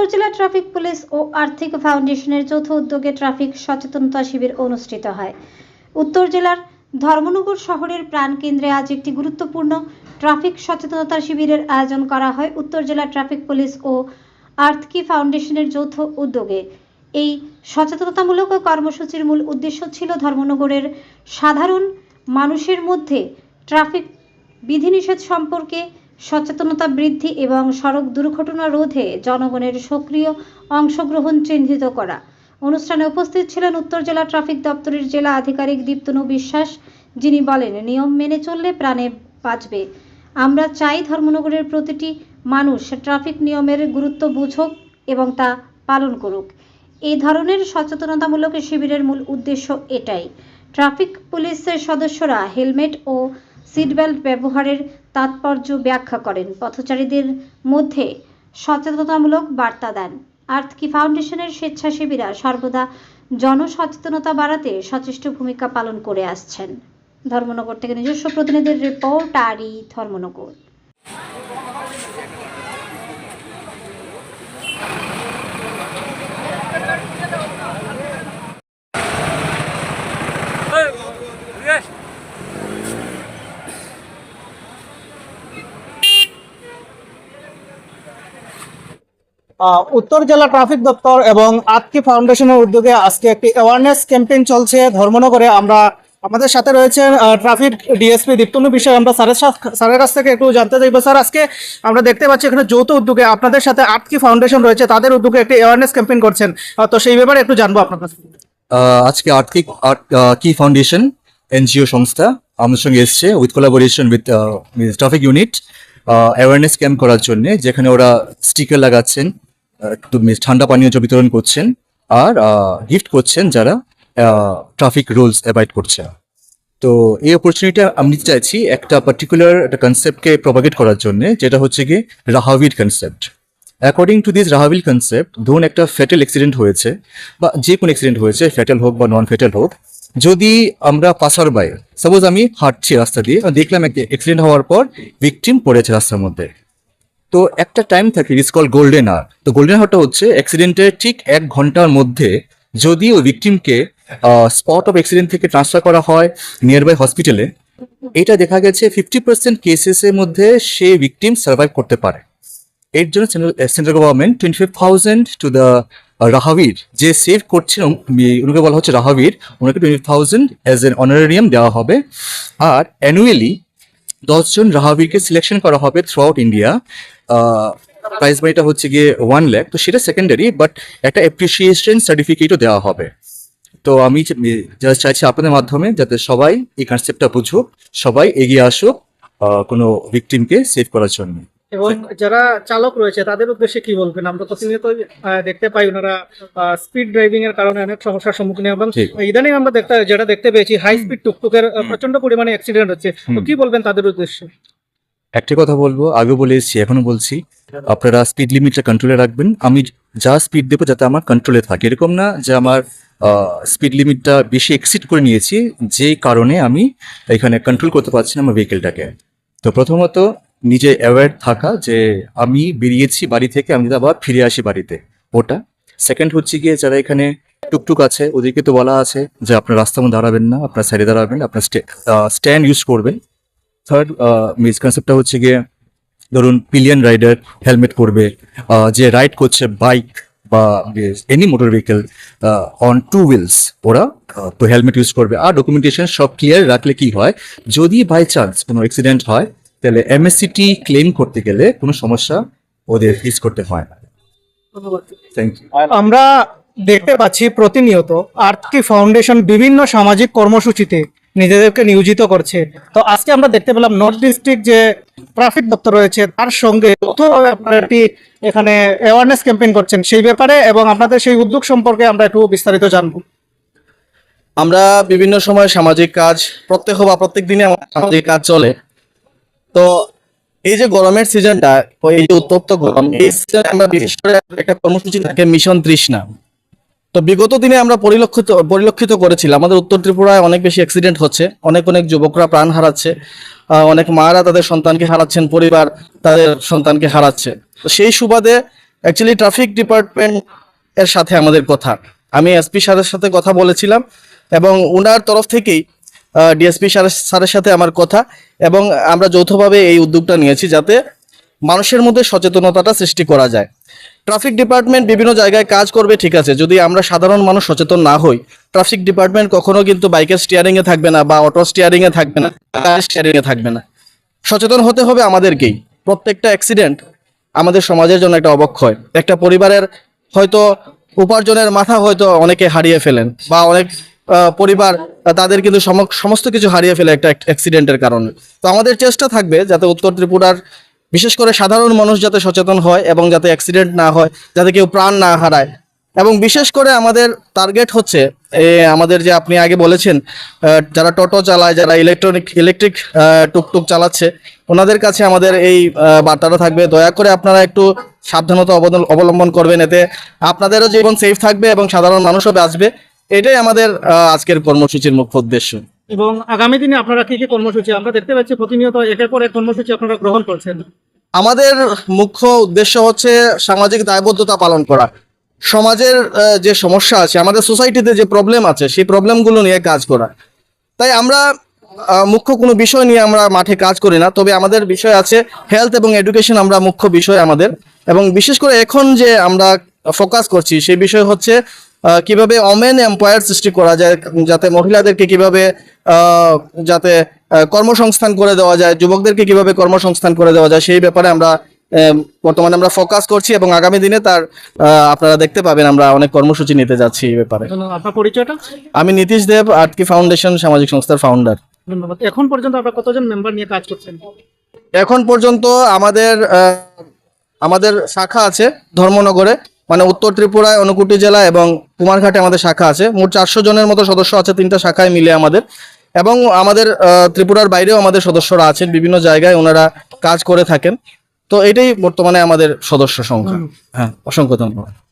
উত্তর জেলা traffic police ও আর্থিক ফাউন্ডেশনের যৌথ উদ্যোগে ট্রাফিক সচেতনতা শিবির অনুষ্ঠিত হয়। উত্তর জেলার ধর্মনগর শহরের প্রাণকেন্দ্রে আজ একটি গুরুত্বপূর্ণ ট্রাফিক সচেতনতা শিবিরের আয়োজন করা হয় উত্তর জেলা ট্রাফিক পুলিশ ও আর্থকি ফাউন্ডেশনের যৌথ উদ্যোগে। এই সচেতনতামূলক কর্মসূচির মূল উদ্দেশ্য ছিল ধর্মনগরের সাধারণ মানুষের মধ্যে ট্রাফিক বিধিনিষেধ সম্পর্কে সচেতনতা বৃদ্ধি এবং সড়ক দুর্ঘটনা রোধে জনগণের সক্রিয় অংশগ্রহণ চিহ্নিত করা। অনুষ্ঠানে উপস্থিত ছিলেন উত্তর জেলা ট্রাফিক দপ্তরের জেলা আধিকারিক দীপ্তনু বিশ্বাস, যিনি বলেন, নিয়ম মেনে চললে প্রাণে বাঁচবে। আমরা চাই ধর্মনগরের প্রতিটি মানুষ ট্রাফিক নিয়মের গুরুত্ব বুঝুক এবং তা পালন করুক। এই ধরনের সচেতনতামূলক শিবিরের মূল উদ্দেশ্য এটাই। ট্রাফিক পুলিশের সদস্যরা হেলমেট ও সিটবেল্ট ব্যবহারের তাৎপর্য ব্যাখ্যা করেন। পথচারীদের মধ্যে সচেতনতামূলক বার্তা দেন। আর্থকি ফাউন্ডেশনের স্বেচ্ছাসেবীরা সর্বদা জনসচেতনতা বাড়াতে সচেষ্ট ভূমিকা পালন করে আসছেন। ধর্মনগর থেকে নিজস্ব প্রতিনিধির রিপোর্ট, আরই ধর্মনগর। উত্তর জেলা ট্রাফিক দপ্তর এবং আতকি ফাউন্ডেশনের উদ্যোগে আজকে একটি অ্যাওয়ারনেস ক্যাম্পেইন চলছে ধর্মনগরে। আমরা আমাদের সাথে রয়েছেন ট্রাফিক ডিএসপি দীপ্তনু বিষয় আমরা স্যারের স্যারের কাছ থেকে একটু জানতে চাইব। স্যার, আজকে আমরা দেখতে পাচ্ছি এখানে যৌথ উদ্যোগে আপনাদের সাথে আতকি ফাউন্ডেশন রয়েছে, তাদের উদ্যোগে একটি অ্যাওয়ারনেস ক্যাম্পেইন করছেন। তো সেই ব্যাপারে একটু জানব আপনার কাছ আজকে আর্থিক কি ফাউন্ডেশন এনজিও সংস্থা আমাদের সঙ্গে এসছে with collaboration with traffic unit awareness camp করার জন্য, যেখানে ওরা স্টিকার লাগাচ্ছেন। ঠান্ডা পানীয় জল বিতরণ করছেন আর গিফট করছেন যারা ট্রাফিক রুলস অ্যাভয়েড করছে। তো এই অপরচুনিটি আমি নিতে চাইছি একটা পার্টিকুলার একটা কনসেপ্টকে প্রপাগেট করার জন্য, যেটা হচ্ছে কি রাহাবির কনসেপ্ট অ্যাকর্ডিং টু দিস রাহাবিল কনসেপ্ট ধরুন একটা ফ্যাটাল অ্যাক্সিডেন্ট হয়েছে, বা যে কোনো অ্যাক্সিডেন্ট হয়েছে ফ্যাটাল হোক বা নন ফ্যাটাল হোক, যদি আমরা পাসার বাই সাপোজ আমি হাঁটছি রাস্তা দিয়ে, দেখলাম একটা অ্যাক্সিডেন্ট হওয়ার পর ভিকটিম পড়েছে রাস্তার মধ্যে। তো একটা টাইম থাকে ইটস কল গোল্ডেন আওয়ার তো গোল্ডেন আওয়ারটা হচ্ছে অ্যাক্সিডেন্টের ঠিক এক ঘণ্টার মধ্যে যদি ওই ভিকটিমকে স্পট অফ অ্যাক্সিডেন্ট থেকে ট্রান্সফার করা হয় নিয়ার বাই হসপিটালে এটা দেখা গেছে ফিফটি পার্সেন্ট কেসেসের মধ্যে সে ভিকটিম সার্ভাইভ করতে পারে। এর জন্য central government twenty five thousand to the রাহাবির, যে সেভ করছেন উনাকে বলা হচ্ছে রাহাবির, ওনাকে twenty thousand as an honorarium দেওয়া হবে। আর অ্যানুয়ালি দশজন রাহাবীরকে সিলেকশন করা হবে থ্রু আউট ইন্ডিয়া প্রাইজ মানিটা হচ্ছে গিয়ে ওয়ান ল্যাক তো সেটা সেকেন্ডারি বাট একটা অ্যাপ্রিসিয়েশন সার্টিফিকেটও দেওয়া হবে। তো আমি জাস্ট চাইছি আপনাদের মাধ্যমে যাতে সবাই এই কনসেপ্টটা বুঝুক, সবাই এগিয়ে আসুক কোনো ভিকটিমকে সেভ করার জন্য। এবং যারা চালক রয়েছে তাদের উদ্দেশ্যে কি বলবেন? আমরা প্রতিনিয়ত আহ, দেখতে পাই ওনারা স্পিড ড্রাইভিং এর কারণে অনেক সমস্যার সম্মুখীন এবং। ইদানিং আমরা দেখতে যেটা দেখতে পেয়েছি হাই স্পিড টুকটুকের প্রচণ্ড পরিমাণে অ্যাক্সিডেন্ট হচ্ছে। তো কি বলবেন তাদের উদ্দেশ্যে? একটি কথা বলব আগে বলে এসেছি এখনও বলছি। আপনারা স্পিড লিমিটটা কন্ট্রোলে রাখবেন। আমি যা স্পিড দেবো যাতে আমার কন্ট্রোলে থাকে। এরকম না যে আমার স্পিড লিমিটটা বেশি এক্সিড করে নিয়েছি যে কারণে আমি এখানে কন্ট্রোল করতে পারছি না আমার ভেহিকেলটাকে তো প্রথমত নিজে অ্যাওয়ার থাকা যে আমি বেরিয়েছি বাড়ি থেকে, আমি আবার ফিরে আসি বাড়িতে। ওটা। সেকেন্ড হচ্ছে গিয়ে যারা এখানে টুকটুক আছে, ওদেরকে তো বলা আছে যে আপনার রাস্তার মধ্যে দাঁড়াবেন না, আপনার সাইডে দাঁড়াবেন, আপনার স্ট্যান্ড ইউজ করবেন। থার্ড মিসকনসেপ্টটা হচ্ছে গিয়ে ধরুন পিলিয়ন রাইডার হেলমেট পরবে যে রাইড করছে বাইক বা any motor vehicle on two wheels ওরা তো হেলমেট ইউজ করবে। আর ডকুমেন্টেশন সব ক্লিয়ার রাখলে কি হয়? যদি বাই চান্স কোনো অ্যাক্সিডেন্ট হয় তাহলে এমএসসিটি ক্লেম করতে গেলে কোনো সমস্যা ওদের ফেস করতে হয় না। থ্যাংক ইউ আমরা দেখতে পাচ্ছি প্রতিনিয়ত আর্থকি ফাউন্ডেশন বিভিন্ন সামাজিক কর্মসূচিতে নিজেদেরকে নিয়োজিত করছে। তো আজকে আমরা দেখতে পেলাম নর্থ ডিস্ট্রিক্ট যে ট্রাফিক দপ্তর রয়েছে তার সঙ্গে আপনারা একটি এখানে অ্যাওয়ারনেস ক্যাম্পেইন করছেন সেই ব্যাপারে এবং আপনাদের সেই উদ্যোগ সম্পর্কে আমরা একটু বিস্তারিত জানব। আমরা বিভিন্ন সময় সামাজিক কাজ প্রত্যেক বা প্রত্যেক দিনে আমাদের সামাজিক কাজ চলে। তো এই যে গরমের সিজনটা এই যে উত্তপ্ত গরম, এই সিজনে আমরা বিশেষ করে একটা কর্মসূচি থাকে মিশন তৃষ্ণা। তো বিগত দিনে আমরা পরিলক্ষিত পরিলক্ষিত করেছিলাম। আমাদের উত্তর ত্রিপুরায় অনেক বেশি অ্যাক্সিডেন্ট হচ্ছে, অনেক অনেক যুবকরা প্রাণ হারাচ্ছে অনেক মায়েরা তাদের সন্তানকে হারাচ্ছেন, পরিবার তাদের সন্তানকে হারাচ্ছে। তো সেই সুবাদে অ্যাকচুয়ালি ট্রাফিক ডিপার্টমেন্ট এর সাথে আমাদের কথা। আমি এসপি স্যারের সাথে কথা বলেছিলাম এবং ওনার তরফ থেকেই ডিএসপি স্যারের সাথে আমার কথা এবং আমরা যৌথভাবে এই উদ্যোগটা নিয়েছি যাতে মানুষের মধ্যে সচেতনতাটা সৃষ্টি করা যায়। ট্রাফিক ডিপার্টমেন্ট বিভিন্ন জায়গায় কাজ করবে, ঠিক আছে। যদি আমরা সাধারণ মানুষ সচেতন না হই, ট্রাফিক ডিপার্টমেন্ট কখনো কিন্তু বাইকের স্টিয়ারিং এ থাকবে না বা অটো স্টিয়ারিং এ থাকবে না কারের স্টিয়ারিং এ থাকবে না। সচেতন হতে হবে আমাদেরকেই। প্রত্যেকটা অ্যাক্সিডেন্ট আমাদের সমাজের জন্য একটা অবক্ষয়। একটা পরিবারের হয়তো উপার্জনের মাথা হয়তো অনেকে হারিয়ে ফেলেন বা অনেক পরিবার তাদের কিন্তু সম- সমস্ত কিছু হারিয়ে ফেলে একটা অ্যাক্সিডেন্টের কারণে। তো আমাদের চেষ্টা থাকবে যাতে উত্তর ত্রিপুরার বিশেষ করে সাধারণ মানুষ যাতে সচেতন হয় এবং যাতে অ্যাক্সিডেন্ট না হয়, যাতে কেউ প্রাণ না হারায়। এবং বিশেষ করে আমাদের টার্গেট হচ্ছে আমাদের যে আপনি আগে বলেছেন যারা টোটো চালায়, যারা ইলেকট্রনিক ইলেকট্রিক টুকটুক চালাচ্ছে, ওনাদের কাছে আমাদের এই বার্তাটা থাকবে। দয়া করে আপনারা একটু সাবধানতা অবলম্বন করবেন, এতে আপনাদেরও জীবন সেফ থাকবে এবং সাধারণ মানুষও বাঁচবে। এটাই আমাদের আজকের কর্মসূচির মুখ্য উদ্দেশ্য। এবং আগামী দিনে আপনারা কি কি কর্মসূচি আমরা দেখতে পাচ্ছি প্রতিনিয়ত একের পর এক কর্মসূচি আপনারা গ্রহণ করছেন। আমাদের মুখ্য উদ্দেশ্য হচ্ছে সামাজিক দায়বদ্ধতা পালন করা। সমাজের যে সমস্যা আছে আমাদের সোসাইটিতে যে প্রবলেম আছে সেই প্রবলেমগুলো নিয়ে কাজ করা। তাই আমরা মুখ্য কোনো বিষয় নিয়ে আমরা মাঠে কাজ করি না তবে আমাদের বিষয় আছে হেলথ এবং এডুকেশন আমরা মুখ্য বিষয় আমাদের। এবং বিশেষ করে এখন যে আমরা ফোকাস করছি সেই বিষয় হচ্ছে কীভাবে অমেন এম্পায়ার সৃষ্টি করা যায় যাতে মহিলাদেরকে কীভাবে যাতে কর্মসংস্থান করে দেওয়া যায় যুবকদেরকে কীভাবে কর্মসংস্থান করে দেওয়া যায় সেই ব্যাপারে আমরা বর্তমানে আমরা ফোকাস করছি এবং আগামী দিনে তার আপনারা দেখতে পাবেন আমরা অনেক কর্মসূচি নিতে যাচ্ছি এই ব্যাপারে। আপনার পরিচয়টা? আমি নীতিশ দেব আর্টকি ফাউন্ডেশন সামাজিক সংস্থার ফাউন্ডার ধন্যবাদ। এখন পর্যন্ত আপনারা কতজন মেম্বার নিয়ে কাজ করছেন? এখন পর্যন্ত আমাদের আমাদের শাখা আছে ধর্মনগরে। মানে উত্তর ত্রিপুরায় অনুকুটি জেলা এবং কুমারঘাটে আমাদের শাখা আছে। মোট চারশো জনের মতো সদস্য আছে তিনটা শাখায় মিলে আমাদের। এবং আমাদের আহ, ত্রিপুরার বাইরেও আমাদের সদস্যরা আছেন বিভিন্ন জায়গায় ওনারা কাজ করে থাকেন। তো এটাই বর্তমানে আমাদের সদস্য সংখ্যা। হ্যাঁ অসংখ্য ধন্যবাদ।